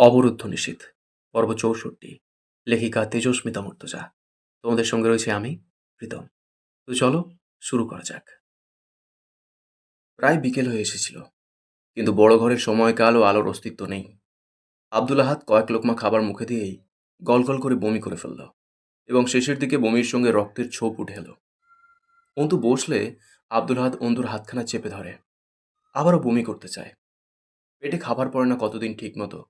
অবরুদ্ধ নিষিদ্ধ। পর্ব চৌষট্টি। লেখিকা তেজস্মিতা মর্তজা। তোমাদের সঙ্গে রয়েছে আমি, প্রীতম। তো চলো, শুরু করা যাক। প্রায় বিকেল হয়ে এসেছিল, কিন্তু বড় ঘরের সময়কাল ও আলোর অস্তিত্ব নেই। আব্দুল আহাদ কয়েক লোকমা খাবার মুখে দিয়েই গলগল করে বমি করে ফেলল এবং শেষের দিকে বমির সঙ্গে রক্তের ছোপ উঠে এলো। অন্তু বসলে আব্দুল আহাদ অন্তুর হাতখানা চেপে ধরে। আবারও বমি করতে চায়। পেটে খাবার পড়ে না কতদিন ঠিক মতো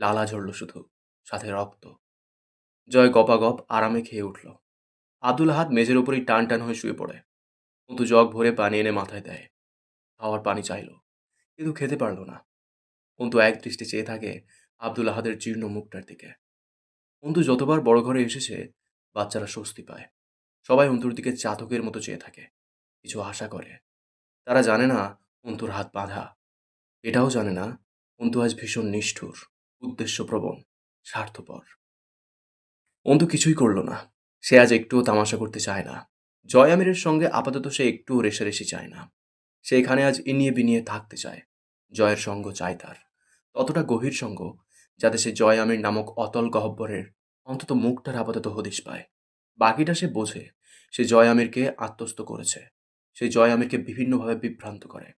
লালা ঝরল শুধু, সাথে রক্ত। জয় গপাগপ আরামে খেয়ে উঠল। আব্দুল আহাদ মেঝের ওপরই টান টান হয়ে শুয়ে পড়ে। কিন্তু জগ ভরে পানি এনে মাথায় দেয়। খাওয়ার পানি চাইল, কিন্তু খেতে পারল না। অন্তু এক দৃষ্টি চেয়ে থাকে আব্দুল আহাদের জীর্ণ মুখটার দিকে। অন্তু যতবার বড় ঘরে এসেছে, বাচ্চারা স্বস্তি পায়। সবাই অন্তুর দিকে চাতকের মতো চেয়ে থাকে। কিছু আশা করে। তারা জানে না অন্তুর হাত বাঁধা। এটাও জানে না অন্তু আজ ভীষণ নিষ্ঠুর। উদ্দেশ্যপ্রবণ, স্বার্থপর। অন্তু কিছুই করল না। সে আজ একটুও তামাশা করতে চায় না। জয় আমিরের সঙ্গে আপাতত সে একটুও রেশারেশি চায় না। সে এখানে আজ ইনিয়ে বিনিয়ে থাকতে চায়। জয়ের সঙ্গ চায় তার। ততটা গভীর সঙ্গ, যাতে সে জয় আমির নামক অতল গহব্বরের অন্তত মুখটার আপাতত হদিশ পায়। বাকিটা সে বোঝে, সে জয় আমিরকে আত্মস্থ করেছে। সে জয় আমিরকে বিভিন্নভাবে বিভ্রান্ত করে।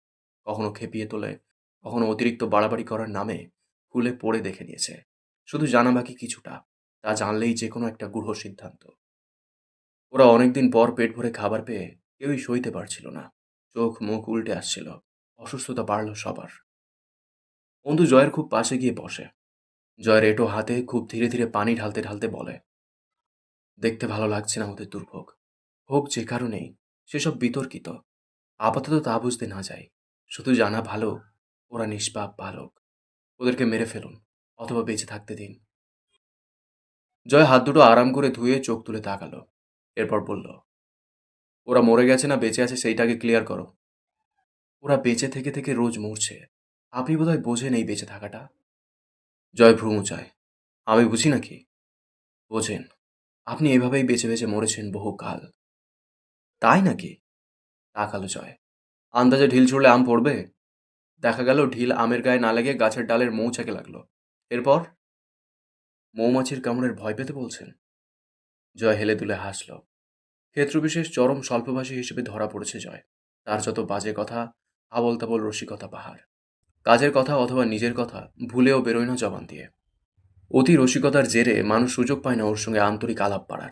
কখনো খেপিয়ে তোলে, কখনো অতিরিক্ত বাড়াবাড়ি করার নামে খুলে পড়ে দেখে নিয়েছে। শুধু জানা বাকি কিছুটা, তা জানলেই যে কোনো একটা গূঢ় সিদ্ধান্ত। ওরা অনেকদিন পর পেট ভরে খাবার পেয়ে কেউই সইতে পারছিল না। চোখ মুখ উল্টে আসছিল। অসুস্থতা বাড়ল সবার। বন্ধু জয়ের খুব পাশে গিয়ে বসে। জয়ের এটো হাতে খুব ধীরে ধীরে পানি ঢালতে ঢালতে বলে, দেখতে ভালো লাগছে না ওদের দুর্ভোগ। হোক যে কারণেই সেসব বিতর্কিত। আপাতত তা বুঝতে না যায়। শুধু জানা ভালো, ওরা নিষ্পাপ বালক। ওদেরকে মেরে ফেলুন, অথবা বেঁচে থাকতে দিন। জয় হাত দুটো আরাম করে ধুয়ে চোখ তুলে তাকালো, এরপর বলল, ওরা মরে গেছে না বেঁচে আছে সেইটাকে ক্লিয়ার করো। ওরা বেঁচে থেকে থেকে রোজ মরছে। আপনি বোধহয় বোঝেন এই বেঁচে থাকাটা? জয় ভ্রুমু চায় আমি বুঝি নাকি? বোঝেন, আপনি এভাবেই বেঁচে বেঁচে মরেছেন বহুকাল। তাই নাকি? তাকালো জয়, আন্দাজে ঢিল ছুড়লে আম পড়বে? দেখা গেল ঢিল আমের গায়ে না লেগে গাছের ডালের মৌচাকে লাগল। এরপর? মৌমাছির কামড়ের ভয় পেতে বলছেন? জয় হেলে দুলে হাসল। ক্ষেত্রবিশেষ চরম স্বল্পভাষী হিসেবে ধরা পড়েছে জয়। তার যত বাজে কথা আবল তাবল রসিকতা পাহাড়। কাজের কথা অথবা নিজের কথা ভুলেও বেরোয় না জবান দিয়ে। অতি রসিকতার জেরে মানুষ সুযোগ পায় না ওর সঙ্গে আন্তরিক আলাপ পাড়ার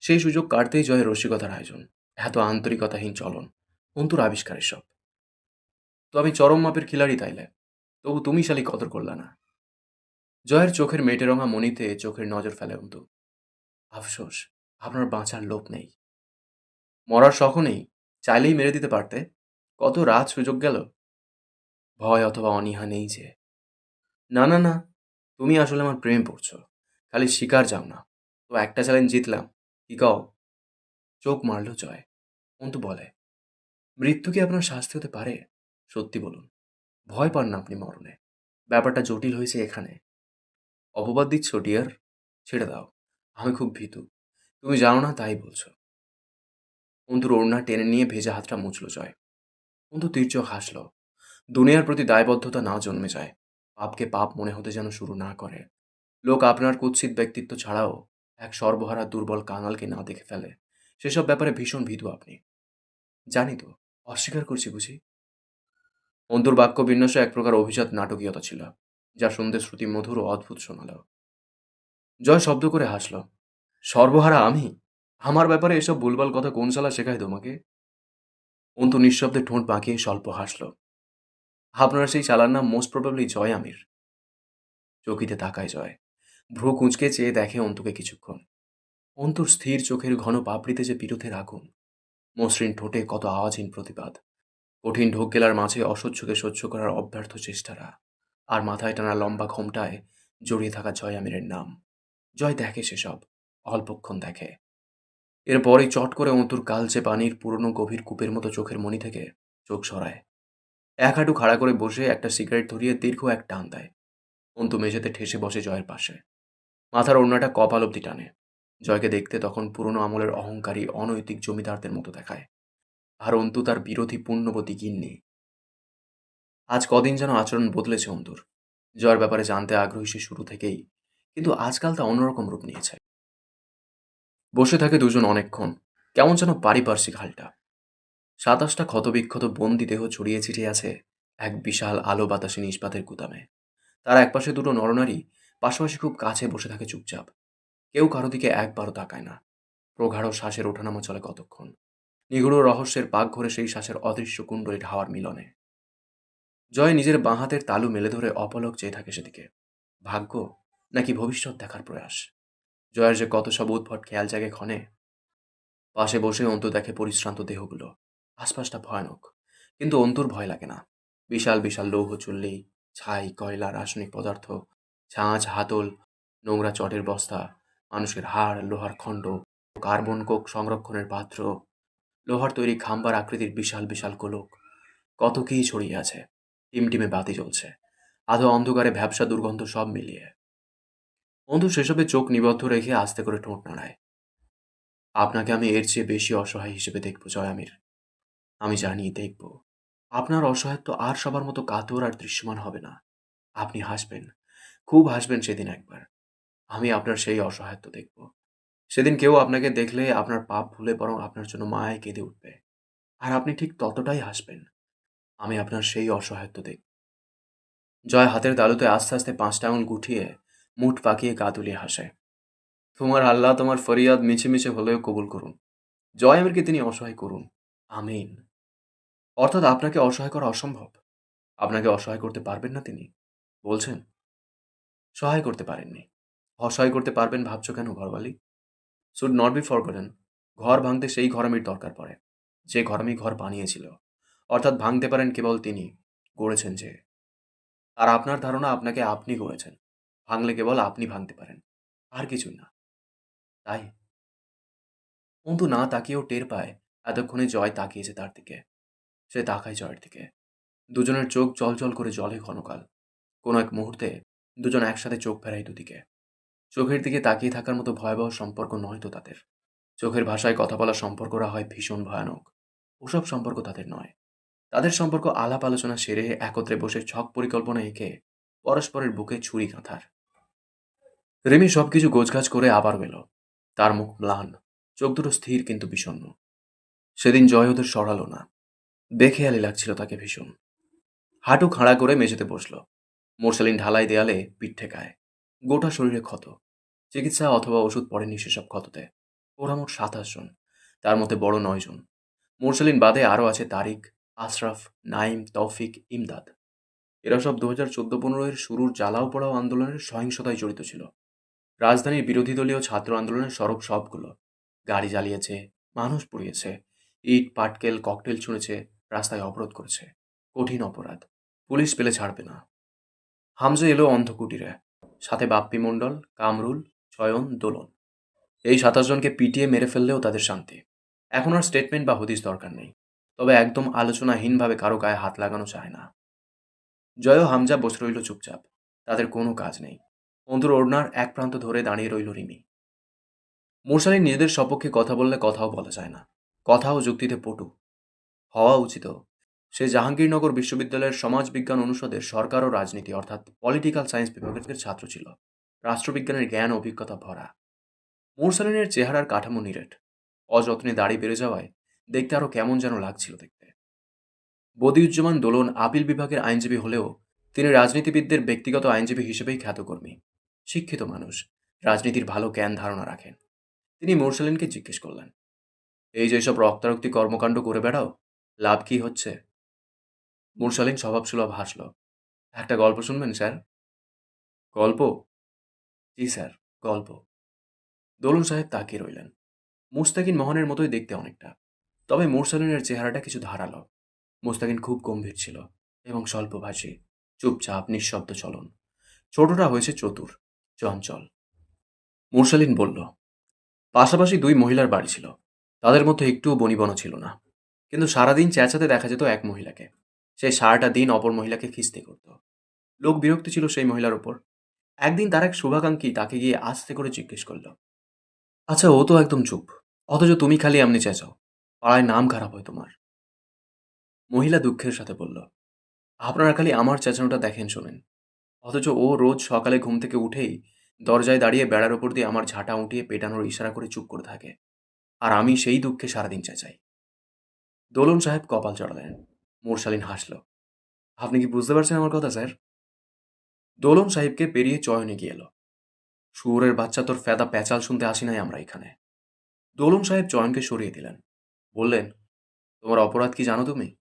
সেই সুযোগ কাটতেই জয়ের রসিকতার আয়োজন। এত আন্তরিকতাহীন চলন, অন্তুর আবিষ্কারের সব তো আমি চরম মাপের খিলাড়ি তাইলে তবু তুমি শালি কদর করলা না। জয়ের চোখের মেটে রঙা মনিতে চোখের নজর ফেলে অন্তু। আফসোস, আপনার বাঁচার লোভ নেই। মরার শখও নেই, চাইলেই মেরে দিতে পারতে। কত রাত সুযোগ গেল। ভয় অথবা অনীহা নেই যে। না না না, তুমি আসলে আমার প্রেমে পড়ছো। খালি শিকার যাও না। তো একটা চ্যালেঞ্জ জিতলাম। কি কও? চোখ মারল জয়। অন্তু বলে, মৃত্যু কি আপনার শাস্তি হতে পারে? সত্যি বলুন, ভয় পান না আপনি মরণে। ব্যাপারটা জটিল হয়েছে এখানে। অপবাদ দিচ্ছ ডিয়ার ছেড়ে দাও। আমি খুব ভীতু। তুমি জানো না, তাই বলছো। অন্তুর ওড়না টেনে নিয়ে ভেজা হাতটা মুছল জয়। অন্তু তীর্যক হাসল। দুনিয়ার প্রতি দায়বদ্ধতা না জন্মে যায়। পাপকে পাপ মনে হতে যেন শুরু না করে। লোক আপনার কুৎসিত ব্যক্তিত্ব ছাড়াও এক সর্বহারা দুর্বল কাঙালকে না দেখে ফেলে। সেসব ব্যাপারে ভীষণ ভীতু আপনি। জানি তো, অস্বীকার করছি বুঝি। অন্তর বাক্য বিন্যাসে এক প্রকার অভিজাত নাটকীয়তা ছিল, যা শুনতে শ্রুতি মধুর ও অদ্ভুত শোনাল। জয় শব্দ করে হাসল, সর্বহারা আমি? আমার ব্যাপারে এসব ভুলভাল কথা কোন সালা শেখায় তোমাকে? অন্তু নিঃশব্দে ঠোঁট বাঁকিয়ে স্বল্প হাসল, আপনার সেই চালার নাম মোস্ট প্রবাবলি জয় আমির। চকিতে তাকায় জয়, ভ্রু কুঁচকে চেয়ে দেখে অন্তুকে কিছুক্ষণ। অন্তুর স্থির চোখের ঘন পাপড়িতে যে বিরোধের আগুন, মসৃণ ঠোঁটে কত আওয়াজহীন প্রতিবাদ। কঠিন ঢোক গেলার মাঝে অসহ্যকে সহ্য করার অব্যর্থ চেষ্টারা। আর মাথায় টানা লম্বা ঘোমটায় জড়িয়ে থাকা জয় আমিরের নাম। জয় দেখে সেসব, অল্পক্ষণ দেখে। এরপরই চট করে অন্তুর কালচে পানির পুরনো গভীর কূপের মতো চোখের মনি থেকে চোখ সরায়। এক হাঁটু খাড়া করে বসে একটা সিগারেট ধরিয়ে দীর্ঘ এক টান দেয়। অন্তু মেঝেতে ঠেসে বসে জয়ের পাশে। মাথার ওড়নাটা কপাল অব্দি টানে। জয়কে দেখতে তখন পুরনো আমলের অহংকারী, অনৈতিক জমিদারদের মতো দেখায়। আর অন্তু তার বিরোধী পুণ্যবতী গিন্নি। আজ কদিন যেন আচরণ বদলেছে অন্তুর। জয়ের ব্যাপারে জানতে আগ্রহী সে শুরু থেকেই, কিন্তু আজকাল তা অন্যরকম রূপ নিয়েছে। বসে থাকে দুজন অনেকক্ষণ, কেমন যেন পারিপার্শ্বিক হালটা। সাতাশটা ক্ষতবিক্ষত বন্দি দেহ ছড়িয়ে ছিটিয়ে আছে এক বিশাল আলো বাতাসে নিষ্পাতের গুদামে। তার একপাশে দুটো নরনারী, পাশাপাশি খুব কাছে বসে থাকে চুপচাপ। কেউ কারও দিকে একবারও তাকায় না। প্রগাঢ় শ্বাসের ওঠানামা চলে কতক্ষণ। নিগুড় রহস্যের পাক ঘরে সেই শ্বাসের অদৃশ্য কুণ্ডলী ঢাওয়ার মিলনে। জয় নিজের বাঁ হাতের তালু মেলে ধরে অপলক চেয়ে থাকে সেদিকে। ভাগ্য নাকি ভবিষ্যৎ দেখার প্রয়াস? জয়ের যে কত সব উদ্ভট খেয়াল জাগে ক্ষণে, পাশে বসে অন্তু দেখে পরিশ্রান্ত দেহগুলো। আশপাশটা ভয়ানক, কিন্তু অন্তুর ভয় লাগে না। বিশাল বিশাল লৌহ চুল্লি, ছাই, কয়লা, রাসায়নিক পদার্থ, ছাঁচ, হাতল, নোংরা চটের বস্তা, মানুষের হাড়, লোহার খণ্ড, কার্বন কোক সংরক্ষণের পাত্র লোহার তৈরি খাম্বার আকৃতির বিশাল বিশাল গোলক। কত কী ছড়িয়ে আছে। টিমটিমে বাতি জ্বলছে। আধো অন্ধকারে ভ্যাবসা দুর্গন্ধ সব মিলিয়ে। অন্তু সেসবে চোখ নিবদ্ধ রেখে আস্তে করে ঠোঁট নাড়ায়। আপনাকে আমি এর চেয়ে বেশি অসহায় হিসেবে দেখব জয়ামির আমি জানি, দেখব। আপনার অসহায়ত্ব আর সবার মতো কাতর আর দৃশ্যমান হবে না। আপনি হাসবেন। খুব হাসবেন সেদিন একবার। আমি আপনার সেই অসহায়ত্ব দেখব। সেদিন কেউ আপনাকে দেখলে আপনার পাপ ভুলে বরং আপনার জন্য মায়ায় কেঁদে উঠবে। আর আপনি ঠিক ততটাই হাসবেন। আমি আপনার সেই অসহায়ত্ব দেখব জয় হাতের তালুতে আস্তে আস্তে পাঁচটা আঙুল গুঠিয়ে মুঠ পাকিয়ে গা তুলিয়ে হাসে। তোমার আল্লাহ তোমার ফরিয়াদ মিছে মিছে হলেও কবুল করুন। জয় আমিরকে তিনি অসহায় করুন। আমিন। অর্থাৎ আপনাকে অসহায় করা অসম্ভব। আপনাকে অসহায় করতে পারবেন না তিনি। বলছেন, সহায় করতে পারেননি। অসহায় করতে পারবেন ভাবছ কেন ঘরবালি শুড নট বি ফরগটেন ঘর ভাঙতে সেই ঘরামির দরকার পড়ে। যে ঘরামি ঘর বানিয়েছিল। অর্থাৎ ভাঙতে পারেন কেবল তিনি, গড়েছেন যে। আর আপনার ধারণা আপনাকে আপনি গড়েছেন। ভাঙলে কেবল আপনি ভাঙতে পারেন। আর কিছুই না। তাই। অন্তু না তাকিয়েও টের পায়, এতক্ষণে জয় তাকিয়েছে তার দিকে। সে তাকায় জয়ের দিকে। দুজনের চোখ জল জল করে জলে ঘনকাল। কোনো এক মুহূর্তে দুজন একসাথে চোখ ফেরাই দুদিকে। চোখের দিকে তাকিয়ে থাকার মতো ভয়াবহ সম্পর্ক নয় তো তাদের। চোখের ভাষায় কথা বলা সম্পর্করা হয় ভীষণ ভয়ানক। ওসব সম্পর্ক তাদের নয়। তাদের সম্পর্ক আলাপ আলোচনা সেরে একত্রে বসে ছক পরিকল্পনা এঁকে পরস্পরের বুকে ছুরি কাঁথার রেমি সবকিছু গোছগাছ করে আবার এলো। তার মুখ ম্লান, চোখ দুটো স্থির কিন্তু বিষণ্ণ। সেদিন জয় ওদের সরালো না। দেখে বেখেয়ালি লাগছিল তাকে ভীষণ। হাঁটু খাড়া করে মেঝেতে বসল। মোরসালিন ঢালাই দেয়ালে পিঠ ঠেকায়। গোটা শরীরে ক্ষত, চিকিৎসা অথবা ওষুধ পড়েনি সেসব ক্ষততে। ওরা মোট সাতাশ জন, তার মধ্যে বড় নয় জন। মোরসালিন বাদে আরও আছে তারিক, আশরাফ, নাইম, তৌফিক, ইমদাদ। এরা সব দু হাজার চোদ্দ পনেরোয়ের শুরুর জ্বালাও পড়াও আন্দোলনের সহিংসতায় জড়িত ছিল। রাজধানীর বিরোধী দলীয় ছাত্র আন্দোলনের সড়ক সবগুলো। গাড়ি জ্বালিয়েছে, মানুষ পুড়িয়েছে, ইট, পাটকেল, ককটেল ছুঁড়েছে, রাস্তায় অবরোধ করেছে। কঠিন অপরাধ, পুলিশ পেলে ছাড়বে না। হামজা এলো অন্ধকুটিরে। সাথে বাপ্পি মণ্ডল, কামরুল, চয়ন, দোলন। এই সাতাশ জনকে পিটিয়ে মেরে ফেললেও তাদের শান্তি। এখন আর স্টেটমেন্ট বা হদিস দরকার নেই। তবে একদম আলোচনাহীনভাবে কারও গায়ে হাত লাগানো চায় না। জয় হামজা বসে রইল চুপচাপ। তাদের কোনো কাজ নেই। অন্তর ওড়নার এক প্রান্ত ধরে দাঁড়িয়ে রইল রিমি। মুরসালিন নিজেদের সপক্ষে কথা বললে কথাও বলা যায় না। কথাও যুক্তিতে পটু। হওয়া উচিত। সে জাহাঙ্গীরনগর বিশ্ববিদ্যালয়ের সমাজবিজ্ঞান অনুষদের সরকার ও রাজনীতি, অর্থাৎ পলিটিক্যাল সায়েন্স বিভাগের ছাত্র ছিল। রাষ্ট্রবিজ্ঞানের জ্ঞান অভিজ্ঞতা ভরা। মুরসালিনের চেহারার কাঠামো নিরেট। অযত্নে দাড়ি বেড়ে যাওয়ায় দেখতে আরও কেমন যেন লাগছিল দেখতে। বদিউজ্জামান দোলন আপিল বিভাগের আইনজীবী হলেও তিনি রাজনীতিবিদদের ব্যক্তিগত আইনজীবী হিসেবেই খ্যাতকর্মী, শিক্ষিত মানুষ, রাজনীতির ভালো জ্ঞান ধারণা রাখেন। তিনি মুরসালিনকে জিজ্ঞেস করলেন, এই যে সব রক্তারক্তি কর্মকাণ্ড করে বেড়াও, লাভ কি হচ্ছে? মুরসালিন স্বভাবসুলভ হাসল। একটা গল্প শুনবেন, স্যার? গল্প? জি, স্যার, গল্প। দোলন সাহেব তাকিয়ে রইলেন। মুস্তাকিন মোহনের মতোই দেখতে অনেকটা। তবে মুরসালিনের চেহারাটা কিছু ধারালো। মুস্তাকিন খুব গম্ভীর ছিল এবং স্বল্পভাষী চুপচাপ, নিঃশব্দ চলন। ছোটটা হয়েছে চতুর, চঞ্চল। মুরসালিন বলল, পাশাপাশি দুই মহিলার বাড়ি ছিল। তাদের মধ্যে একটুও বনিবনা ছিল না। কিন্তু সারাদিন চেঁচাতে দেখা যেত এক মহিলাকে। সে সারাটা দিন অপর মহিলাকে খিস্তি করত। লোক বিরক্ত ছিল সেই মহিলার ওপর। একদিন তার এক শুভাকাঙ্ক্ষী তাকে গিয়ে আস্তে করে জিজ্ঞেস করল আচ্ছা ও তো একদম চুপ। অথচ তুমি খালি এমনি চেঁচাও। পাড়ায় নাম খারাপ হয় তোমার। মহিলা দুঃখের সাথে বলল, আপনারা খালি আমার চেঁচানোটা দেখেন, শোনেন। অথচ ও রোজ সকালে ঘুম থেকে উঠেই দরজায় দাঁড়িয়ে বেড়ার ওপর দিয়ে আমার ঝাঁটা উঠিয়ে পেটানোর ইশারা করে চুপ করে থাকে। আর আমি সেই দুঃখে সারাদিন চেঁচাই। দোলন সাহেব কপাল চড়ালেন। মোরশালিন হাসল। আপনি কি বুঝতে পারছেন আমার কথা, স্যার? দোলন সাহেবকে পেরিয়ে চয়নে গিয়ে এলো। শুয়োরের বাচ্চা তোর ফেদা প্যাচাল শুনতে আসি নাই আমরা এখানে। দোলন সাহেব চয়নকে সরিয়ে দিলেন। বললেন, তোমার অপরাধ কি জানো তুমি?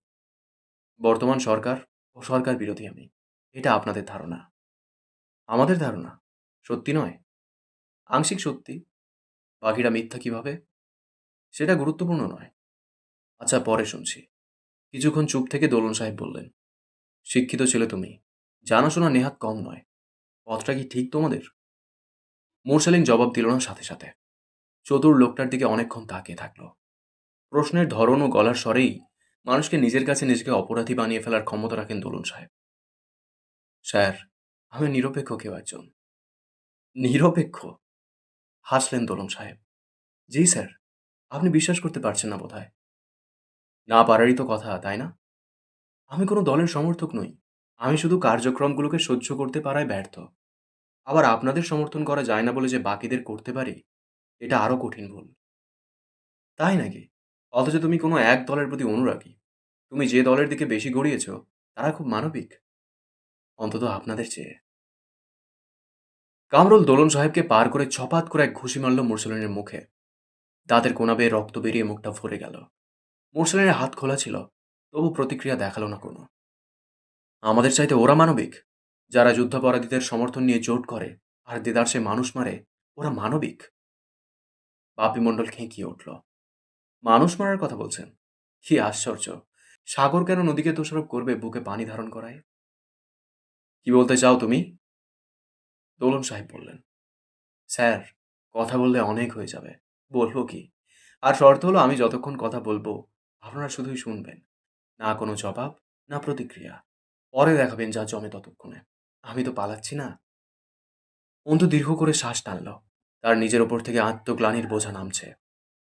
বর্তমান সরকার ও সরকার বিরোধী আমি। এটা আপনাদের ধারণা? আমাদের ধারণা? সত্যি নয়। আংশিক সত্যি। বাকিটা মিথ্যা কীভাবে? সেটা গুরুত্বপূর্ণ নয়। আচ্ছা পরে শুনছি। কিছুক্ষণ চুপ থেকে দোলন সাহেব বললেন, শিক্ষিত ছেলে তুমি। জানাশোনা নেহাত কম নয়। পথটা কি ঠিক তোমাদের? মোরসালিন জবাব দিল না সাথে সাথে। চতুর লোকটার দিকে অনেকক্ষণ তাকিয়ে থাকল। প্রশ্নের ধরন ও গলার স্বরেই মানুষকে নিজের কাছে নিজেকে অপরাধী বানিয়ে ফেলার ক্ষমতা রাখেন দোলন সাহেব। স্যার, আমি নিরপেক্ষ কেউ একজন। নিরপেক্ষ? হাসলেন দোলন সাহেব। জি স্যার। আপনি বিশ্বাস করতে পারছেন না বোধহয়। না পারারই তো কথা, তাই না? আমি কোনো দলের সমর্থক নই। আমি শুধু কার্যক্রমগুলোকে সহ্য করতে পারায় ব্যর্থ। আবার আপনাদের সমর্থন করা যায় না বলে যে বাকিদের করতে পারি, এটা আরও কঠিন ভুল। তাই নাকি? অথচ তুমি কোনো এক দলের প্রতি অনুরাগী। তুমি যে দলের দিকে বেশি গড়িয়েছ, তারা খুব মানবিক। অন্তত আপনাদের চেয়ে। কামরুল দোলন সাহেবকে পার করে ছপাত করে এক ঘুষি মারল মুরসলিনের মুখে। দাঁতের কোনা বেয়ে রক্ত বেরিয়ে মুখটা ভরে গেল। মুরসলিনের হাত খোলা ছিল, তবু প্রতিক্রিয়া দেখাল না কোনো। আমাদের চাইতে ওরা মানবিক? যারা যুদ্ধাপরাধীদের সমর্থন নিয়ে জোট করে আর দেদারসে মানুষ মারে, ওরা মানবিক? বাপি মণ্ডল খেঁকিয়ে উঠল। মানুষ মারার কথা বলছেন? কি আশ্চর্য! সাগর কেন নদীকে দোষারোপ করবে বুকে পানি ধারণ করায়? কি বলতে চাও তুমি? দোলন সাহেব বললেন। স্যার, কথা বললে অনেক হয়ে যাবে। বলব কি? আর শর্ত হলো আমি যতক্ষণ কথা বলব আপনারা শুধুই শুনবেন, না কোনো জবাব, না প্রতিক্রিয়া। পরে দেখাবেন যা জমে ততক্ষণে। আমি তো পালাচ্ছি না। অন্তু দীর্ঘ করে শ্বাস টানল। তার নিজের ওপর থেকে আত্মগ্লানির বোঝা নামছে।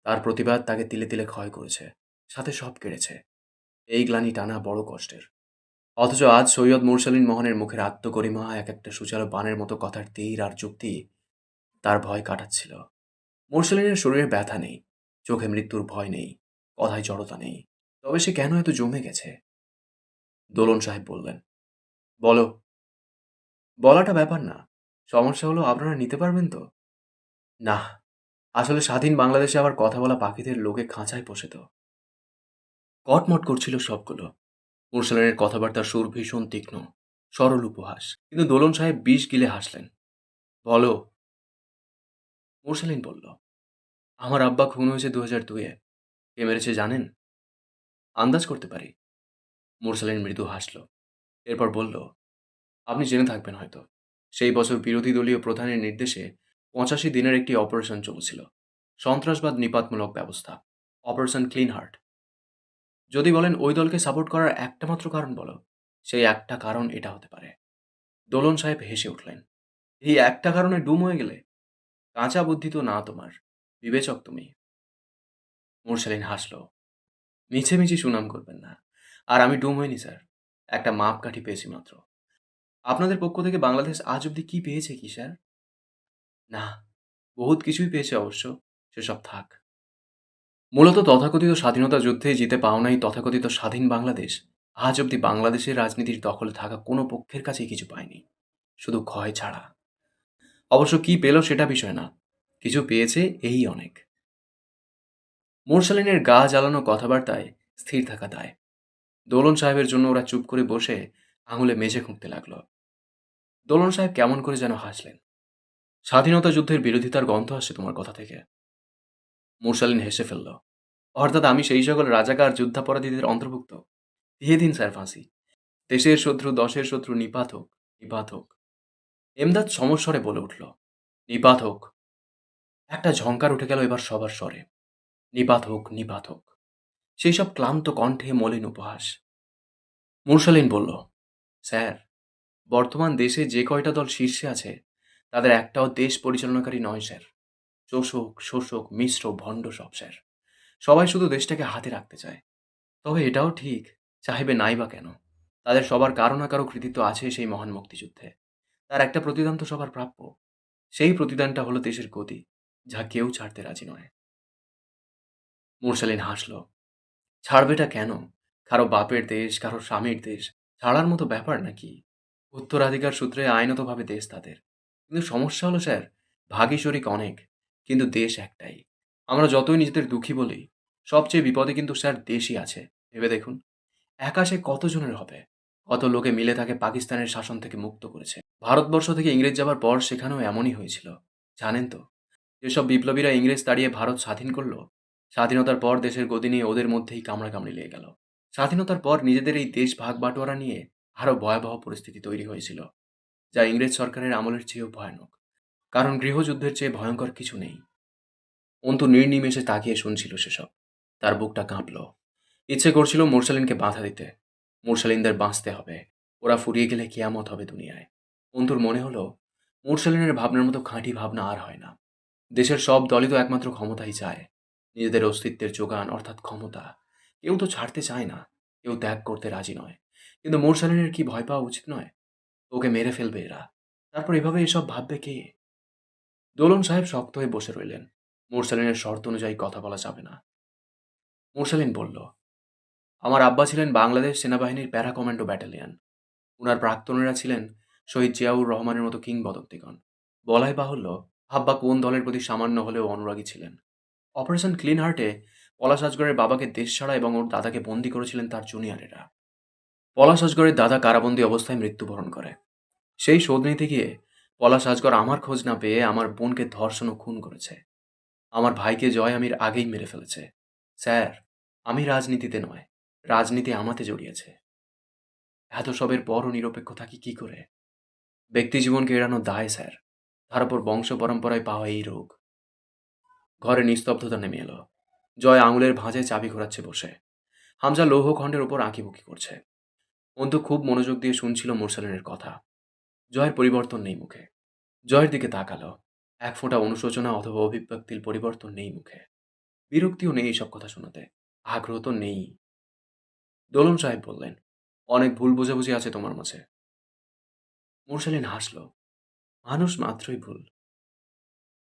তার প্রতিবাদ তাকে তিলে তিলে ক্ষয় করেছে, সাথে সব কেড়েছে। এই গ্লানি টানা বড় কষ্টের। অথচ আজ সৈয়দ মুরসালিন মোহনের মুখের আত্মগরিমা এক একটা সুচালো বানের মতো কথার তীর আর যুক্তি তার ভয় কাটাচ্ছিল। মুরসালিনের শরীরে ব্যথা নেই, চোখে মৃত্যুর ভয় নেই। কথায় জড়তা নেই। তবে সে কেন এত জমে গেছে? দোলন সাহেব বললেন, বলো। বলাটা ব্যাপার না। সমস্যা হলো আপনারা নিতে পারবেন তো? না আসলে স্বাধীন বাংলাদেশে আবার কথা বলা পাখিদের লোকে খাঁচায় পোষে তো। কটমট করছিল সবগুলো। মুরসালানের কথাবার্তার সুর ভীষণ তীক্ষ্ণ, সরল উপহাস। কিন্তু দোলন সাহেব বিষ গিলে হাসলেন, বলো। মুরসালিন বলল, আমার আব্বা খুন হয়েছে দু হাজার দুয়ে কে মেরেছে জানেন? আন্দাজ করতে পারি। মুরসালিন মৃদু হাসল। এরপর বলল, আপনি জেনে থাকবেন হয়তো। সেই বছর বিরোধী দলীয় প্রধানের নির্দেশে পঁচাশি দিনের একটি অপারেশন চলছিল। সন্ত্রাসবাদ নিপাতমূলক ব্যবস্থা, অপারেশন ক্লিন হার্ট। যদি বলেন ওই দলকে সাপোর্ট করার একটা মাত্র কারণ বলো, সেই একটা কারণ এটা হতে পারে। দোলন সাহেব হেসে উঠলেন, এই একটা কারণে ডুম হয়ে গেলে? কাঁচা বুদ্ধি তো না তোমার, বিবেচক তুমি। মুরসালিন হাসল। মিছেমিছি সুনাম করবেন না। আর আমি ডুম হইনি, স্যার। একটা মাপকাঠি পেয়েছি মাত্র। আপনাদের পক্ষ থেকে বাংলাদেশ আজ অব্দি কী পেয়েছে কি, স্যার? না, বহুত কিছুই পেয়েছে অবশ্য সেসব থাক। মূলত তথাকথিত স্বাধীনতা যুদ্ধে জিতে পাওনাই তথাকথিত স্বাধীন বাংলাদেশ, আজ অব্দি বাংলাদেশের রাজনীতির দখলে থাকা কোনো পক্ষের কাছেই কিছু পায়নি। শুধু ক্ষয় ছাড়া। অবশ্য কি পেল সেটা বিষয় না। কিছু পেয়েছে এই অনেক। মোরসালিনের গা জ্বালানো কথাবার্তায় স্থির থাকা দায়। দোলন সাহেবের জন্য ওরা চুপ করে বসে আঙুলে মেঝে খুঁকতে লাগল। দোলন সাহেব কেমন করে যেন হাসলেন। স্বাধীনতা যুদ্ধের বিরোধিতার গন্ধ আসছে তোমার কথা থেকে। মুরসালিন হেসে ফেলল, অর্থাৎ আমি সেই সকল রাজাকার যুদ্ধাপরাধীদের অন্তর্ভুক্ত। দিয়ে দিন, স্যার ফাঁসি। দেশের শত্রু, দশের শত্রু নিপাত হোক নিপাত হোক। এমদাদ সমস্বরে বলে উঠল, নিপাত হোক। একটা ঝঙ্কার উঠে গেল এবার সবার স্বরে। নিপাত হোক নিপাত সেই সব ক্লান্ত কণ্ঠে মলিন উপহাস। মুরসালিন বলল, স্যার, বর্তমান দেশে যে কয়টা দল শীর্ষে আছে, তাদের একটাও দেশ পরিচালনাকারী নয়, স্যার। চোষক শোষক, মিশ্র, ভণ্ড সব, স্যার। সবাই শুধু দেশটাকে হাতে রাখতে চায়। তবে এটাও ঠিক চাইবে নাই বা কেন? তাদের সবার কারও না কারও কৃতিত্ব আছে সেই মহান মুক্তিযুদ্ধে। তার একটা প্রতিদান তো সবার প্রাপ্য। সেই প্রতিদানটা হলো দেশের গতি, যা কেউ ছাড়তে রাজি নয়। মুরসালিন হাসল। ছাড়বেটা কেন? কারও বাপের দেশ, কারও স্বামীর দেশ, ছাড়ার মতো ব্যাপার নাকি? উত্তরাধিকার সূত্রে আইনতভাবে দেশ তাদের। কিন্তু সমস্যা হলো, স্যার, ভাগী শরিক অনেক, কিন্তু দেশ একটাই। আমরা যতই নিজেদের দুঃখী বলি, সবচেয়ে বিপদে কিন্তু, স্যার, দেশই আছে। ভেবে দেখুন, একাশে কতজনের হবে? কত লোকে মিলে তাকে পাকিস্তানের শাসন থেকে মুক্ত করেছে? ভারতবর্ষ থেকে ইংরেজ যাবার পর সেখানেও এমনই হয়েছিল। জানেন তো, যেসব বিপ্লবীরা ইংরেজ তাড়িয়ে ভারত স্বাধীন করল স্বাধীনতার পর দেশের গদি নিয়ে ওদের মধ্যেই কামড়াকামড়ি লেগে গেল। স্বাধীনতার পর নিজেদের এই দেশ ভাগ বাটোয়ারা নিয়ে আরও ভয়াবহ পরিস্থিতি তৈরি হয়েছিল, যা ইংরেজ সরকারের আমলের চেয়েও ভয়ানক। কারণ গৃহযুদ্ধের চেয়ে ভয়ঙ্কর কিছু নেই। অন্তু নির্নিমেষে তাকিয়ে শুনছিল সেসব। তার বুকটা কাঁপল। ইচ্ছে করছিল মোরসালিনকে বাধা দিতে। মোরসালিনদের বাঁচতে হবে। ওরা ফুরিয়ে গেলে কেয়ামত হবে দুনিয়ায়। অন্তুর মনে হলো, মোরসালিনের ভাবনার মতো খাঁটি ভাবনা আর হয় না। দেশের সব দলই তো একমাত্র ক্ষমতাই চায়। নিজেদের অস্তিত্বের যোগান, অর্থাৎ ক্ষমতা, কেউ তো ছাড়তে চায় না, কেউ ত্যাগ করতে রাজি নয়। কিন্তু মোরসালিনের কি ভয় পাওয়া উচিত নয়? ওকে মেরে ফেলবে এরা। তারপর এভাবে এসব ভাববে কে? দোলন সাহেব শক্ত হয়ে বসে রইলেন। মোরসালিনের শর্ত অনুযায়ী কথা বলা যাবে না। মোরসালিন বলল, আমার আব্বা ছিলেন বাংলাদেশ সেনাবাহিনীর প্যারা কমান্ডো ব্যাটালিয়ন। উনার প্রাক্তনেরা ছিলেন শহীদ জিয়াউর রহমানের মতো কিংবদন্তিগণ। বলাই বাহুল্য, আব্বা কোন দলের প্রতি সামান্য হলেও অনুরাগী ছিলেন। অপারেশন ক্লিন হার্টে পলাশ আজগরের বাবাকে দেশ ছাড়া এবং ওর দাদাকে বন্দি করেছিলেন তার জুনিয়রেরা। পলাশ আজগরের দাদা কারাবন্দি অবস্থায় মৃত্যুবরণ করে। সেই শোধ নিতে গিয়ে পলাশ আজগর আমার খোঁজ না পেয়ে আমার বোনকে ধর্ষণ ও খুন করেছে। আমার ভাইকে জয় আমির আগেই মেরে ফেলেছে। স্যার, আমি রাজনীতিতে নয়, রাজনীতি আমাতে জড়িয়েছে। এত সবের পরও নিরপেক্ষ থাকি কি করে? ব্যক্তি জীবনকে এড়ানো দায়, স্যার। তার উপর বংশ পরম্পরায় পাওয়া এই রোগ। ঘরে নিস্তব্ধতা নেমে এলো। জয় আঙুলের ভাঁজে চাবি ঘোরাচ্ছে বসে। হামজা লৌহ খণ্ডের ওপর আঁকিবুকি করছে। অন্তু খুব মনোযোগ দিয়ে শুনছিল মোরসালিনের কথা। জয়ের পরিবর্তন নেই মুখে। জয়ের দিকে তাকালো। এক ফোঁটা অনুশোচনা অথবা অভিব্যক্তির পরিবর্তন নেই মুখে। বিরক্তিও নেই এইসব কথা শোনাতে। আগ্রহ তো নেই। দোলন সাহেব বললেন, অনেক ভুল বোঝাবুঝি আছে তোমার মাঝে। মোরসালিন হাসল, মানুষ মাত্রই ভুল।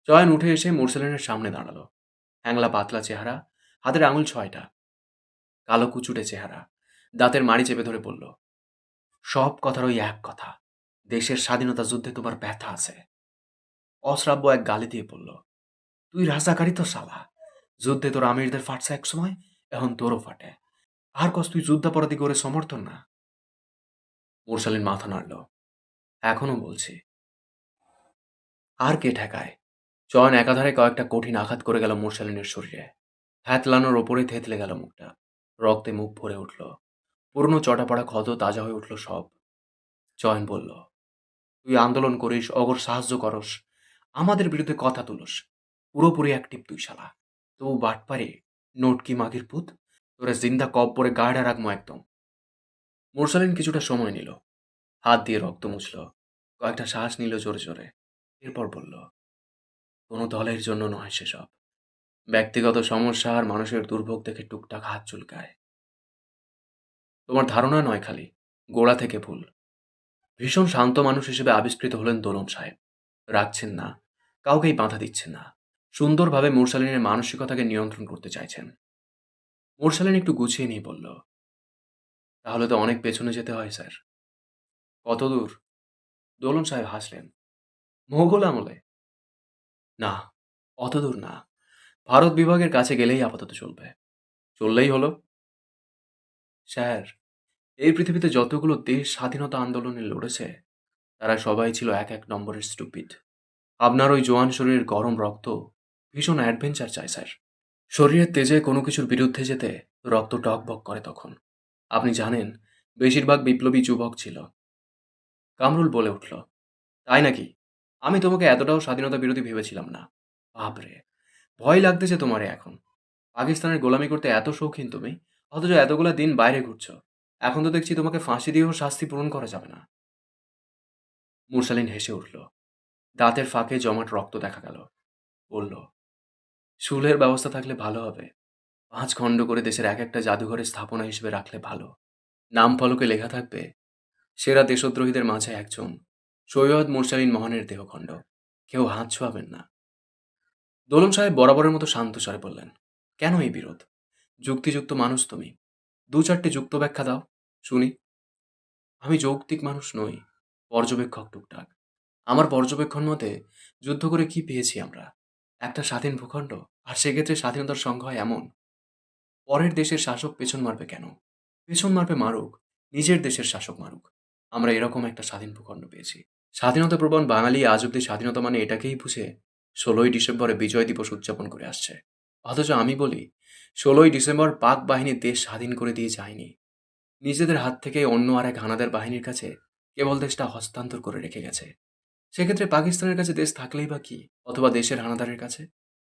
জয়ান উঠে এসে মোরসালিনের সামনে দাঁড়াল। হ্যাংলা পাতলা চেহারা, হাতের আঙুল ছয়টা, কালো কুচুটে চেহারা, দাঁতের মাড়ি চেপে ধরে বলল, সব কথার ওই এক কথা, দেশের স্বাধীনতা যুদ্ধে তোমার ব্যথা আছে। অশ্রাব্য এক গালি দিয়ে বলল, তুই রাজাকারী তো সালা যুদ্ধে তোর আমিরদের ফাটছে এক সময়, এখন তোরও ফাটে। আর কস, তুই যুদ্ধাপরাধী করে সমর্থন না? মুরসালিন মাথা নাড়ল, এখনও বলছি, আর কে ঠেকায়? চয়ন একাধারে কয়েকটা কঠিন আঘাত করে গেল মুরসালিনের শরীরে। থ্যাতলানোর ওপরে থেতলে গেল মুখটা। রক্তে মুখ ভরে উঠল। পুরনো চটাপড়া ক্ষত তাজা হয়ে উঠল সব। চয়ন বলল, তুই আন্দোলন করিস, অগর সাহায্য করস, আমাদের বিরুদ্ধে কথা তুলস। পুরোপুরি অ্যাক্টিভ তুই শালা। তবু বাট পারে নোটকি মাগির পুত? তোরা জিন্দা কপ পরে গাড়া রাখব একদম। মোরসালিন কিছুটা সময় নিল। হাত দিয়ে রক্ত মুছল। কয়েকটা শ্বাস নিল জোরে জোরে। এরপর বলল কোনো দলের জন্য নয় সেসব। ব্যক্তিগত সমস্যা আর মানুষের দুর্ভোগ দেখে টুকটাক হাত চুলকায়। তোমার ধারণা নয় খালি, গোড়া থেকে ভুল। ভীষণ শান্ত মানুষ হিসেবে আবিষ্কৃত হলেন দোলন সাহেব। রাখছেন না, কাউকেই বাধা দিচ্ছেন না। সুন্দরভাবে মুরসালিনের মানসিকতাকে নিয়ন্ত্রণ করতে চাইছেন। মুরসালিন একটু গুছিয়ে নিয়ে বলল, তাহলে তো অনেক পেছনে যেতে হয়, স্যার। কত দূর? দোলন সাহেব হাসলেন, মোগল আমলে। না, অত দূর না। ভারত বিভাগের কাছে গেলেই আপাতত চলবে। চললেই হলো। স্যার, এই পৃথিবীতে যতগুলো দেশ স্বাধীনতা আন্দোলনে লড়েছে, তারা সবাই ছিল এক এক নম্বরের স্টুপিড আপনার ওই জোয়ান শরীরের গরম রক্ত ভীষণ অ্যাডভেঞ্চার চায় স্যার। শরীরের তেজে কোনো কিছুর বিরুদ্ধে যেতে রক্ত টকবক করে তখন। আপনি জানেন, বেশিরভাগ বিপ্লবী যুবক ছিল। কামরুল বলে উঠল, তাই নাকি? আমি তোমাকে এতটাও স্বাধীনতা বিরোধী ভেবেছিলাম না। বাপরে, ভয় লাগতেছে তোমারে এখন। পাকিস্তানের গোলামি করতে এত শৌখিন তুমি, অথচ এতগুলা দিন বাইরে ঘুরছো। এখন তো দেখছি তোমাকে ফাঁসি দিয়েও শাস্তি পূরণ করা যাবে না। মুরসালিন হেসে উঠল। দাঁতের ফাঁকে জমাট রক্ত দেখা গেল। বলল শুলের ব্যবস্থা থাকলে ভালো হবে। পাঁচ খণ্ড করে দেশের এক একটা জাদুঘরের স্থাপনা হিসেবে রাখলে ভালো। নাম ফলকে লেখা থাকবে, সেরা দেশদ্রোহীদের মাঝে একজন সৈয়দ মুরসালিন মহানের দেহখণ্ড। কেউ হাত ছোঁয়াবেন না। দোলন সাহেব বরাবরের মতো শান্ত স্বরে বললেন, কেন এই বিরোধ? যুক্তিযুক্ত মানুষ তুমি। দু চারটে যুক্ত ব্যাখ্যা দাও, শুনি। আমি যৌক্তিক মানুষ নই, পর্যবেক্ষক টুকটাক। আমার পর্যবেক্ষণ মতে যুদ্ধ করে কি পেয়েছি আমরা? একটা স্বাধীন ভূখণ্ড? আর সেক্ষেত্রে স্বাধীনতার সংখ্যা এমন? পরের দেশের শাসক পেছন মারবে কেন? পেছন মারবে মারুক, নিজের দেশের শাসক মারুক। আমরা এরকম একটা স্বাধীন ভূখণ্ড পেয়েছি। স্বাধীনতা প্রবণ বাঙালি আজ অব্দি স্বাধীনতা মানে এটাকেই বুঝে ষোলোই ডিসেম্বরে বিজয় দিবস উদযাপন করে আসছে। অথচ আমি বলি, ষোলোই ডিসেম্বর পাক বাহিনী দেশ স্বাধীন করে দিয়ে যায়নি। নিজেদের হাত থেকে অন্য আরেক হানাদার বাহিনীর কাছে কেবল দেশটা হস্তান্তর করে রেখে গেছে। সেক্ষেত্রে পাকিস্তানের কাছে দেশ থাকলেই বা কি? অথবা দেশের হানাদারের কাছে?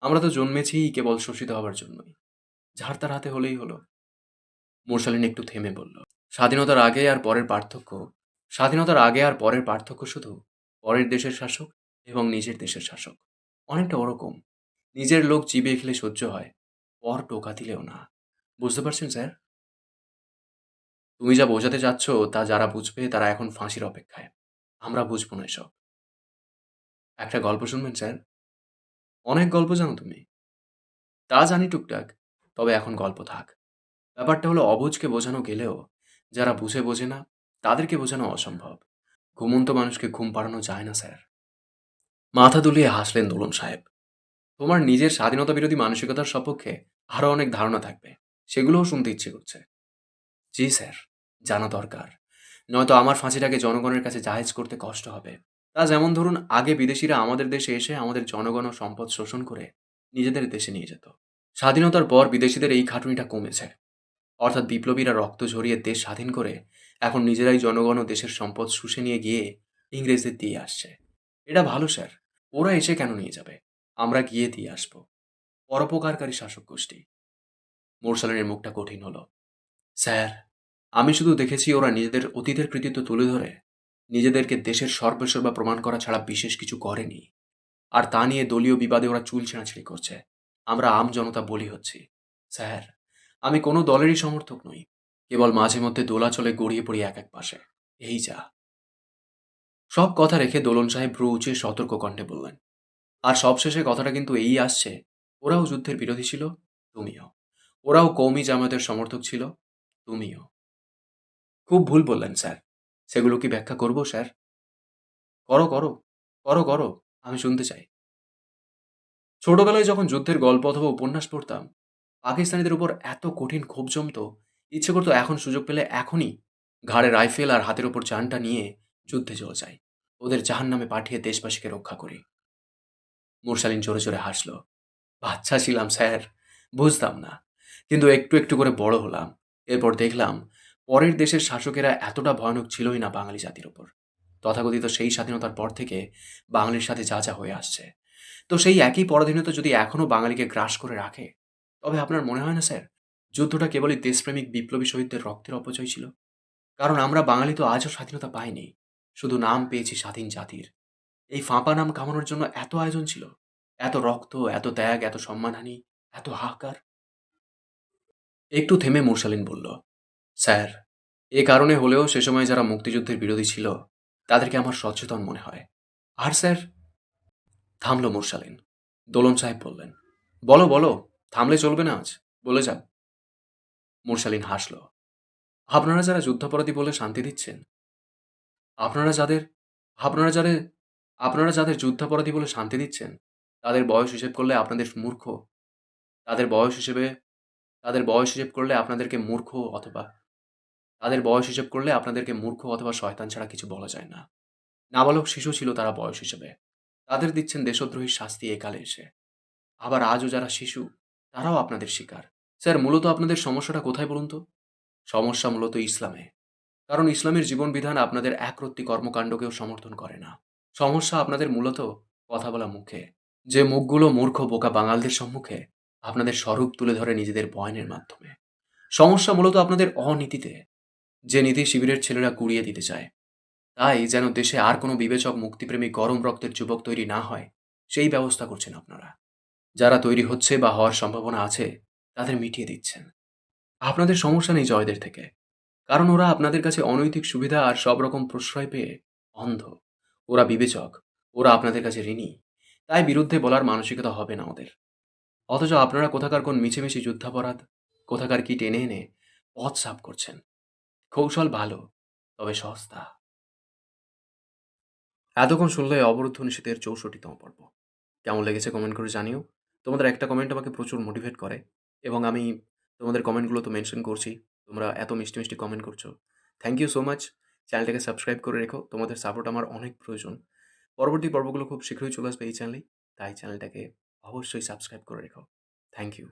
আমরা তো জন্মেছিই কেবল শোষিত হওয়ার জন্যই। যার তার হাতে হলেই হলো। মুরসালিন একটু থেমে বলল, স্বাধীনতার আগে আর পরের পার্থক্য স্বাধীনতার আগে আর পরের পার্থক্য শুধু পরের দেশের শাসক এবং নিজের দেশের শাসক। অনেকটা ওরকম। নিজের লোক চিবিয়ে খেলে সহ্য হয়, পর টোকা দিলেও না। বুঝতে পারছেন, স্যার? তুমি যা বোঝাতে চাচ্ছ তা যারা বুঝবে তারা এখন ফাঁসির অপেক্ষায়। আমরা বুঝব না এসব। একটা গল্প শুনবেন, স্যার? অনেক গল্প জানো তুমি। তা জানি টুকটাক, তবে এখন গল্প থাক। ব্যাপারটা হলো অবুঝকে বোঝানো গেলেও যারা বুঝে বোঝে না তাদেরকে বোঝানো অসম্ভব। ঘুমন্ত মানুষকে ঘুম পাড়ানো যায় না, স্যার। মাথা দুলিয়ে হাসলেন দোলন সাহেব। তোমার নিজের স্বাধীনতা বিরোধী মানসিকতার সপক্ষে আরও অনেক ধারণা থাকবে। সেগুলোও শুনতে ইচ্ছে করছে। জি, স্যার। জানা দরকার। নয়তো আমার ফাঁসিটাকে জনগণের কাছে জাহেজ করতে কষ্ট হবে। তা যেমন ধরুন, আগে বিদেশিরা আমাদের দেশে এসে আমাদের জনগণ ও সম্পদ শোষণ করে নিজেদের দেশে নিয়ে যেত। স্বাধীনতার পর বিদেশিদের এই খাটুনিটা কমেছে। অর্থাৎ বিপ্লবীরা রক্ত ঝরিয়ে দেশ স্বাধীন করে এখন নিজেরাই জনগণ ও দেশের সম্পদ শুষে নিয়ে গিয়ে ইংরেজদের দিয়ে আসছে। এটা ভালো, স্যার। ওরা এসে কেন নিয়ে যাবে? আমরা গিয়ে দিয়ে আসব। পরোপকারকারী শাসক গোষ্ঠী। মোরসালেনের মুখটা কঠিন হলো। স্যার, আমি শুধু দেখেছি ওরা নিজেদের অতীতের কৃতিত্ব তুলে ধরে। নিজেদেরকে দেশের সর্বসর্বা প্রমাণ করা ছাড়া বিশেষ কিছু করেনি। আর তা নিয়ে দলীয় বিবাদে ওরা চুল ছেঁড়াছিড়ি করছে। আমরা আম জনতা বলি হচ্ছি। স্যার, আমি কোনো দলেরই সমর্থক নই। কেবল মাঝে মধ্যে দোলাচলে গড়িয়ে পড়ি এক এক পাশে। এই যা। সব কথা রেখে দোলন সাহেব ভ্রু উঁচিয়ে সতর্ক কণ্ঠে বললেন, আর সবশেষে কথাটা কিন্তু এই আসছে, ওরাও যুদ্ধের বিরোধী ছিল, তুমিও। ওরাও কৌমি জামায়াতের সমর্থক ছিল, তুমিও। খুব ভুল বললেন, স্যার। সেগুলো কি ব্যাখ্যা করব, স্যার? করো করো করো করো, আমি শুনতে চাই। ছোটবেলায় যখন যুদ্ধের গল্প অথবা উপন্যাস পড়তাম, পাকিস্তানিদের উপর এত কঠিন ক্ষোভ জমত ইচ্ছে করতো এখন সুযোগ পেলে এখনই ঘাড়ে রাইফেল আর হাতের ওপর চানটা নিয়ে যুদ্ধে চলে যাই ওদের জাহান নামে পাঠিয়ে দেশবাসীকে রক্ষা করি। মুরসালিন জোরে জোরে হাসল, বাচ্চা ছিলাম, স্যার। বুঝতাম না। কিন্তু একটু একটু করে বড় হলাম। এরপর দেখলাম পরের দেশের শাসকেরা এতটা ভয়ানক ছিলই না বাঙালি জাতির ওপর। তথাকথিত সেই স্বাধীনতার পর থেকে বাঙালির সাথে যা যা হয়ে আসছে। তো সেই একই পরাধীনতা যদি এখনও বাঙালিকে গ্রাস করে রাখে, তবে আপনার মনে হয় না, স্যার? যুদ্ধটা কেবলই দেশপ্রেমিক বিপ্লবী শহীদদের রক্তের অপচয় ছিল। কারণ আমরা বাঙালি তো আজও স্বাধীনতা পাইনি। শুধু নাম পেয়েছি স্বাধীন জাতির। এই ফাঁপা নাম কামানোর জন্য এত আয়োজন ছিল। এত রক্ত, এত ত্যাগ, এত সম্মানহানি, এত হাহাকার। একটু থেমে মুরসালিন বলল, স্যার, এ কারণে হলেও সে সময় যারা মুক্তিযুদ্ধের বিরোধী ছিল, তাদেরকে আমার সচেতন মনে হয়। আর স্যার? থামলো মুরসালিন। দোলন সাহেব বললেন, বলো বলো, থামলে চলবে না আজ। বলে যাও। মুরসালিন হাসল। আপনারা যারা যুদ্ধাপরাধী বলে শান্তি দিচ্ছেন, আপনারা যাদের আপনারা যাদের আপনারা যাদের যুদ্ধাপরাধী বলে শান্তি দিচ্ছেন, তাদের বয়স হিসেব করলে আপনাদের মূর্খ। তাদের বয়স হিসেবে, তাদের বয়স হিসেব করলে আপনাদেরকে মূর্খ অথবা, তাদের বয়স হিসেব করলে আপনাদেরকে মূর্খ অথবা শয়তান ছাড়া কিছু বলা যায় না। নাবালক শিশু ছিল তারা বয়স হিসেবে। তাদের দিচ্ছেন দেশদ্রোহীর শাস্তি একালে এসে। আবার আজও যারা শিশু, তারাও আপনাদের শিকার। স্যার, মূলত আপনাদের সমস্যাটা কোথায় বলুন তো? সমস্যা মূলত ইসলামে। কারণ ইসলামের জীবন বিধান আপনাদের একরত্তি কর্মকাণ্ডকেও সমর্থন করে না। সমস্যা আপনাদের মূলত কথা বলা মুখে। যে মুখগুলো মূর্খ, বোকা বাঙালদের সম্মুখে আপনাদের স্বরূপ তুলে ধরে নিজেদের বয়নের মাধ্যমে। সমস্যা মূলত আপনাদের অনীতিতে, যে নীতি শিবিরের ছেলেরা কুড়িয়ে দিতে চায়। তাই যেন দেশে আর কোনো বিবেচক মুক্তিপ্রেমী গরম রক্তের যুবক তৈরি না হয়, সেই ব্যবস্থা করছেন আপনারা। যারা তৈরি হচ্ছে বা হওয়ার সম্ভাবনা আছে তাদের মিটিয়ে দিচ্ছেন। আপনাদের সমস্যা নেই জয়দের থেকে। কারণ ওরা আপনাদের কাছে অনৈতিক সুবিধা আর সব রকম প্রশ্রয় পেয়ে অন্ধ। ওরা বিবেচক। ওরা আপনাদের কাছে ঋণী। তাই বিরুদ্ধে বলার মানসিকতা হবে না ওদের। অথচ আপনারা কোথাকার কোন মিছেমিছি যুদ্ধাপরাধ, কোথাকার কি টেনে এনে পথ সাফ করছেন। কৌশল ভালো, তবে সস্তা। এতক্ষণ শুনলে অবরুদ্ধ নিষেধের চৌষট্টিতম পর্ব। কেমন লেগেছে কমেন্ট করে জানিও। তোমাদের একটা কমেন্ট আমাকে প্রচুর মোটিভেট করে। এবং আমি তোমাদের কমেন্টগুলো তো মেনশন করছি। তোমরা এত মিষ্টি মিষ্টি কমেন্ট করছ। থ্যাংক ইউ সো মাচ চ্যানেলটাকে সাবস্ক্রাইব করে রেখো। তোমাদের সাপোর্ট আমার অনেক প্রয়োজন। পরবর্তী পর্বগুলো খুব শীঘ্রই চলে আসবে এই চ্যানেলে তাই চ্যানেলটাকে অবশ্যই সাবস্ক্রাইব করে রেখো। Thank you